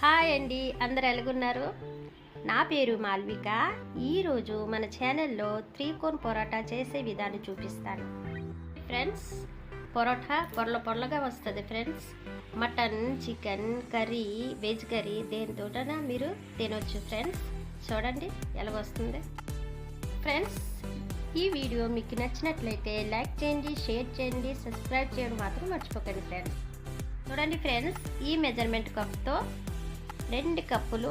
Hi అండి. అందరు ఎలాగున్నారు? నా పేరు మాల్విక. ఈరోజు మన ఛానల్లో త్రికోన్ పొరాటా చేసే విధానం చూపిస్తాను. ఫ్రెండ్స్ పొరోటా పొరల పొరలుగా వస్తుంది friends mutton chicken curry veg curry దేనితోటైనా మీరు తినొచ్చు ఫ్రెండ్స్ చూడండి ఎలా వస్తుంది. ఫ్రెండ్స్ ఈ వీడియో మీకు నచ్చినట్లయితే లైక్ చేయండి షేర్ చేయండి సబ్స్క్రైబ్ చేయడం మాత్రం మర్చిపోకండి ఫ్రెండ్స్ చూడండి ఫ్రెండ్స్ ఈ మెజర్మెంట్ కప్తో రెండు కప్పులు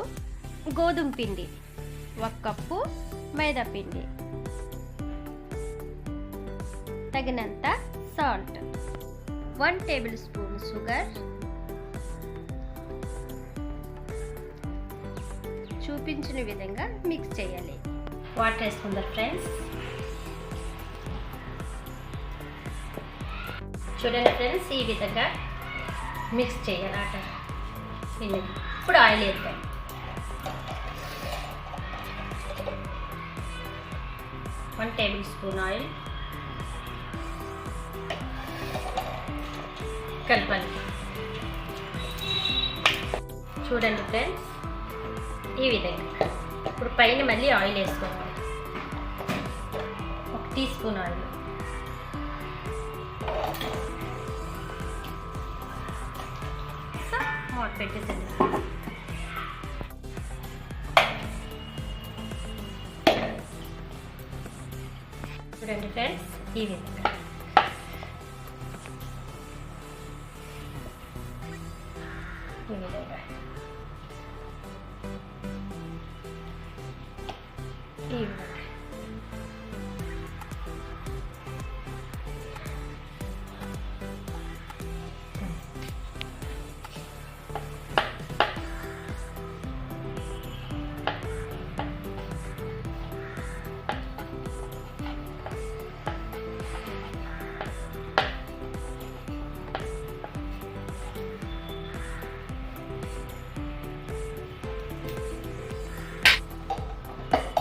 గోధుమ పిండి ఒక కప్పు మైదా పిండి. తగినంత salt one tablespoon sugar చూపించిన విధంగా మిక్స్ చేయాలి. వాటర్ వేసుకుందాం ఫ్రెండ్స్ చూడండి ఫ్రెండ్స్ ఈ విధంగా మిక్స్ చేయాలి ఆటర్ పిండి ఇప్పుడు ఆయిల్ వేద్దాం. One tablespoon oil. కలపాలి. చూడండి ఫ్రెండ్స్ ఈ విధంగా. ఇప్పుడు పైన మళ్ళీ ఆయిల్ వేసుకోవాలి. ఒక టీ స్పూన్ ఆయిల్. మూత పెట్టేసింది చూడండి ఫ్రెండ్స్ ఈ విధంగా ఈ విధంగా ఈ విధంగా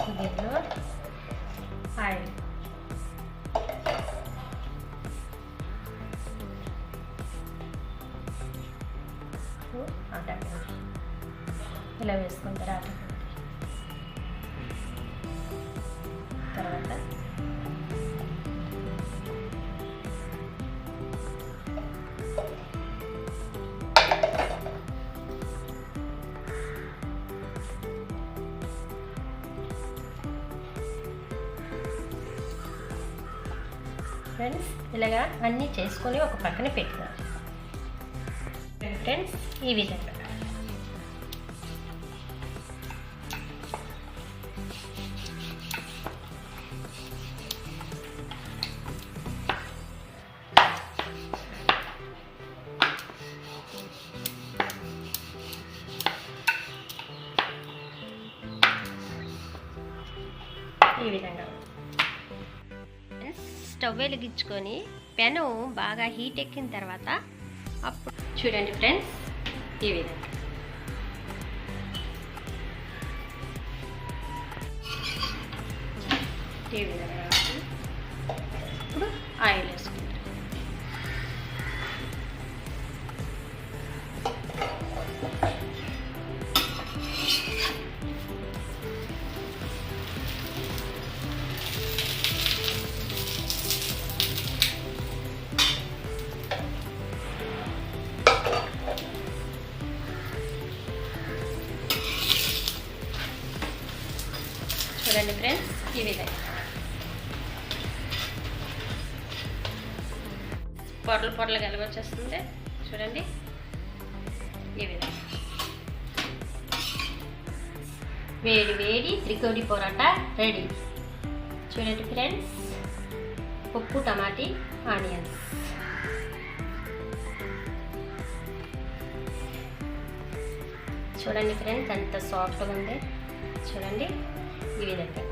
దీనిలో ఆయిల్ ఆటపిండి ఇలా వేసుకుంటారు? తర్వాత. ఫ్రెండ్స్ ఇలాగా అన్నీ చేసుకొని ఒక పక్కన పెట్టుదాం ఫ్రెండ్స్ ఈ విధంగా. ఈ విధంగా. స్టవ్ వెలిగించుకొని పెను బాగా హీట్ ఎక్కిన తర్వాత అప్పుడు చూడండి ఫ్రెండ్స్ ఈ విధంగా. ఈ విధంగా. చూడండి ఫ్రెండ్స్ ఈ విధంగా. పొరలు పొరలు కలిగి వచ్చేస్తుంది చూడండి ఈ విధంగా. వేడి వేడి త్రికోడి పొరాటా రెడీ. చూడండి ఫ్రెండ్స్ ఉప్పు టమాటీ ఆనియన్స్. చూడండి ఫ్రెండ్స్ ఎంత సాఫ్ట్గా ఉంది. చూడండి. ఈ విధంగా